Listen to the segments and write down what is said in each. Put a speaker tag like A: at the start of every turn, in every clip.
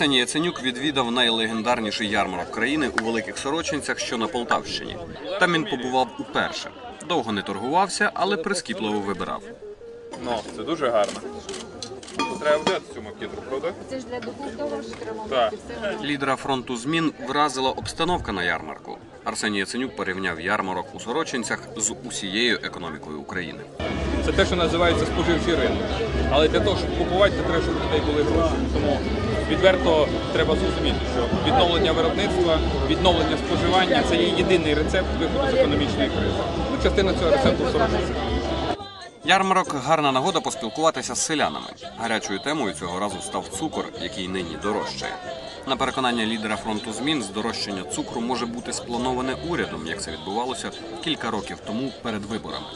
A: Арсеній Яценюк відвідав найлегендарніший ярмарок країни у Великих Сорочинцях, що на Полтавщині. Там він побував уперше. Довго не торгувався, але прискіпливо вибирав.
B: Ну, це дуже гарно. Треба взяти цю макітру, правда?
C: Це ж для духовного що треба
B: Так.
A: Лідера фронту змін вразила обстановка на ярмарку. Арсеній Яценюк порівняв ярмарок у Сорочинцях з усією економікою України.
B: Це те, що називається споживчий ринок. Але для того, щоб купувати, це треба, щоб людей були гроші. Тому відверто треба зрозуміти, що відновлення виробництва, відновлення споживання це є єдиний рецепт виходу з економічної кризи. Ну, частина цього рецепту в.
A: Ярмарок гарна нагода поспілкуватися з селянами. Гарячою темою цього разу став цукор, який нині дорожчає. На переконання лідера фронту змін, здорожчання цукру може бути сплановане урядом, як це відбувалося кілька років тому перед виборами.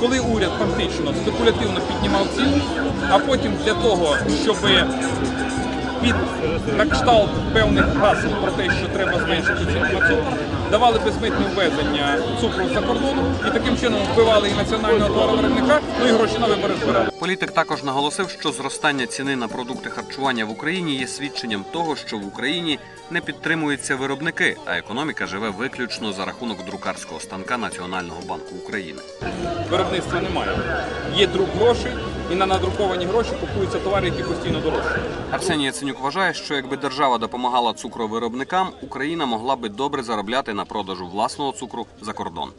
B: коли уряд фактично спекулятивно піднімав ціни, а потім для того, щоб на кшталт певних гасел про те, що треба зменшити ціну на цукор, давали безмитне ввезення цукру за кордону і таким чином вбивали і національного товаровиробника, ну і гроші на вибори збирали.
A: Політик також наголосив, що зростання ціни на продукти харчування в Україні є свідченням того, що в Україні не підтримуються виробники, а економіка живе виключно за рахунок друкарського станка Національного банку України.
B: Виробництва немає. Є друк грошей, і на надруковані гроші купуються товари, які постійно дорожчі.
A: Арсеній Яценюк вважає, що якби держава допомагала цукровиробникам, Україна могла би добре заробляти на продажу власного цукру за кордон.